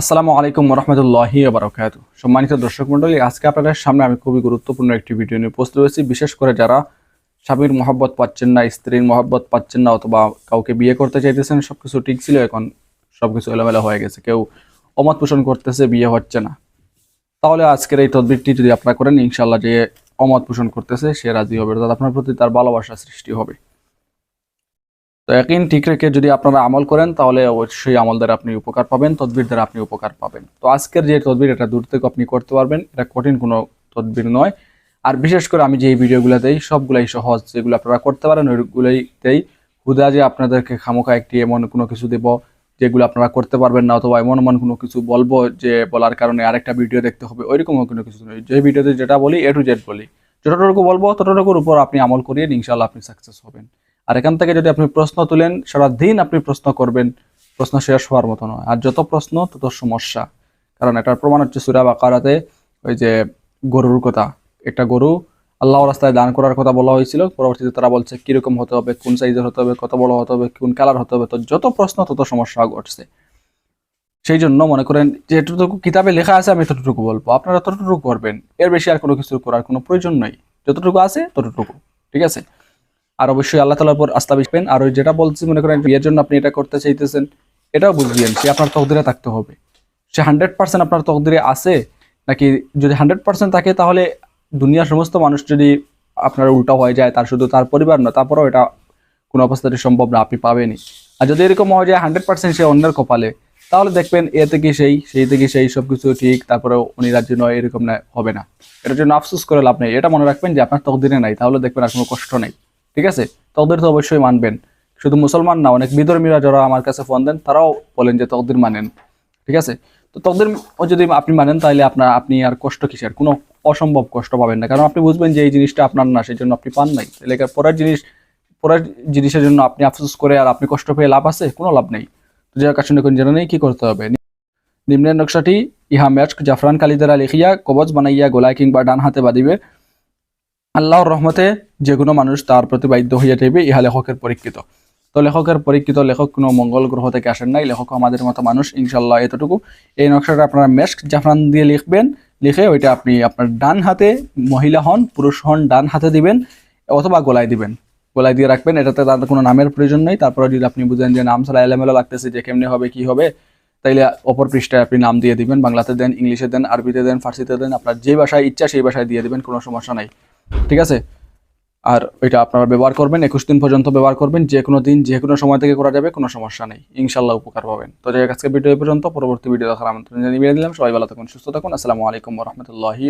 আসসালামু আলাইকুম রহমতুল্লাহি বারকাত সম্মানিত দর্শক মণ্ডলী, আজকে আপনাদের সামনে আমি খুবই গুরুত্বপূর্ণ একটি ভিডিও নিয়ে উপস্থিত হয়েছি। বিশেষ করে যারা স্বামীর মহব্বত পাচ্ছেন না, স্ত্রীর মহব্বত পাচ্ছেন না অথবা কাউকে বিয়ে করতে চাইতেছেন সব কিছু ঠিক ছিল, এখন সব কিছু এলোমেলো হয়ে গেছে। কেউ অমত পোষণ করতেছে, বিয়ে হচ্ছে না। তাহলে আজকের এই তদবিরটি যদি আপনারা করেন ইনশাল্লাহ যে অমত পোষণ করতেছে, সে রাজি হবে। অর্থাৎ আপনার প্রতি তার ভালোবাসা সৃষ্টি হবে। তো একদিন ঠিক রেখে যদি আপনারা আমল করেন, তাহলে অবশ্যই আমল দ্বারা আপনি উপকার পাবেন, তদবির দ্বারা আপনি উপকার পাবেন। তো আজকের যে তদবির, এটা দূর থেকে আপনি করতে পারবেন, এটা কঠিন কোনো তদবির নয়। আর বিশেষ করে আমি যে ভিডিওগুলো দেই, সবগুলাই সহজ, যেগুলো আপনারা করতে পারেন ওইগুলোইতেই হুদা যে আপনাদেরকে খামোখা একটি এমন কোনো কিছু দেব, যেগুলো আপনারা করতে পারবেন না, অথবা এমন এমন কোনো কিছু বলব যে বলার কারণে আরেকটা ভিডিও দেখতে হবে, ওইরকমও কোনো কিছু নয়। যে ভিডিওতে যেটা বলি, এ টু জেড বলি। যতটুকু বলব, ততটুকুর উপর আপনি আমল করিয়ে ইনশাল্লাহ আপনি সাকসেস হবেন। আর এখান থেকে যদি আপনি প্রশ্ন তুলেন সারা দিন আপনি প্রশ্ন করবেন, প্রশ্ন শেষ হওয়ার মতো নয়। আর যত প্রশ্ন, তত সমস্যা। কারণ এটার প্রমাণ হচ্ছে সুরা বাকারাতে ওই যে গরুর কথা। একটা গরু আল্লাহ রাস্তায় দান করার কথা বলা হয়েছিল। পরবর্তীতে তারা বলছে, কীরকম হতে হবে? কোন সাইজের হতে হবে? কত বড় হতে হবে? কোন কালার হতে হবে? তো যত প্রশ্ন, তত সমস্যা ঘটছে। সেই জন্য মনে করেন যেটুকু কিতাবে লেখা আছে, আমি ততটুকু বলব। আপনারা ততটুকু করবেন। এর বেশি আর কোনো কিছু করার কোনো প্রয়োজন নেই। যতটুকু আছে, ততটুকু। ঠিক আছে? আর অবশ্যই আল্লাহ তালার উপর আস্থা বিসবেন আর ওই যেটা বলছি, মনে করেন বিয়ের জন্য আপনি এটা করতে চাইতেছেন, এটাও বুঝবেন সে আপনার তকদিরে থাকতে হবে। সে হান্ড্রেড পার্সেন্ট আপনার তকদিরে আছে, নাকি যদি হান্ড্রেড পার্সেন্ট থাকে, তাহলে দুনিয়ার সমস্ত মানুষ যদি আপনার উল্টা হয়ে যায়, তার শুধু তার পরিবার না, তারপরেও এটা কোনো অবস্থাতে সম্ভব না, আপনি পাবেনই। আর যদি এরকম হয়ে যায় হান্ড্রেড পার্সেন্ট সে অন্যের কপালে, তাহলে দেখবেন এ থেকে সেই সেই থেকে সেই সব কিছু ঠিক তারপরে উনি রাজ্য নয়, এরকম না, হবে না। এটার জন্য আফসোস করে লাভ নেই। এটা মনে রাখবেন যে আপনার তকদিরে নাই, তাহলে দেখবেন আর কোনো কষ্ট নেই। ঠিক আছে? তকদির তো অবশ্যই মানবেন। শুধু মুসলমান না, অনেক বিধর্মীরা যারা আমার কাছে ফোন দেন, তারাও বলেন যে তকদির মানেন। ঠিক আছে? তো তকদির যদি আপনি মানেন, তাহলে আপনার, আপনি আর কষ্ট কিসের? কোনো অসম্ভব কষ্ট পাবেন না। কারণ আপনি বুঝবেন যে এই জিনিসটা আপনার না সেই জন্য আপনি পান নাই। তাহলে পরের জিনিস, পরের জিনিসের জন্য আপনি আফসোস করে আর আপনি কষ্ট পেয়ে লাভ আছে? কোনো লাভ নেই। তো যার কাছে কোন জেনে নেই কি করতে হবে। নিম্নের নকশাটি, ইহা ম্যাচ জাফরান কালি দ্বারা লিখিয়া কবচ বানাইয়া গোলায় কিংবা ডান হাতে বাঁধিবে। আল্লাহর রহমতে যে কোনো মানুষ তার প্রতি বাধ্য হইয়া যাইবে ইহা লেখকের পরীক্ষিত। তো লেখকের পরীক্ষিত লেখক কোনো মঙ্গল গ্রহ থেকে আসেন নাই। লেখক আমাদের মতো মানুষ ইনশাল্লাহ এতটুকু। এই নকশাটা আপনারা মেস্ক জাফরান দিয়ে লিখবেন। লিখে ওইটা আপনি আপনার ডান হাতে মহিলা হন, পুরুষ হন, ডান হাতে দিবেন অথবা গলায় দিবেন। গলায় দিয়ে রাখবেন, এটাতে তার কোনো নামের প্রয়োজন নেই। তারপরে যদি আপনি বুঝেন যে নাম ছাড়া এলোমেলো লাগতেছে যে কেমনে হবে, কি হবে, তাইলে অপর পৃষ্ঠায় আপনি নাম দিয়ে দিবেন। বাংলাতে দেন, ইংলিশে দেন, আরবিতে দেন, ফার্সিতে দেন, আপনার যে ভাষায় ইচ্ছা সেই ভাষায় দিয়ে দিবেন, কোনো সমস্যা নাই। ঠিক আছে? আর ওইটা আপনারা ব্যবহার করবেন, একুশ দিন পর্যন্ত ব্যবহার করবেন, যে কোনো দিন, যে কোনো সময় থেকে করা যাবে, কোনো সমস্যা নেই। ইনশাল্লাহ উপকার পাবেন। তো যাই আজকে ভিডিও পর্যন্ত। পরবর্তী ভিডিও দেখার আমন্ত্রণ জানিয়ে দিলাম সবাই ভালো থাকুন, সুস্থ থাকুন। আসসালামু আলাইকুম রহমতুল্লাহি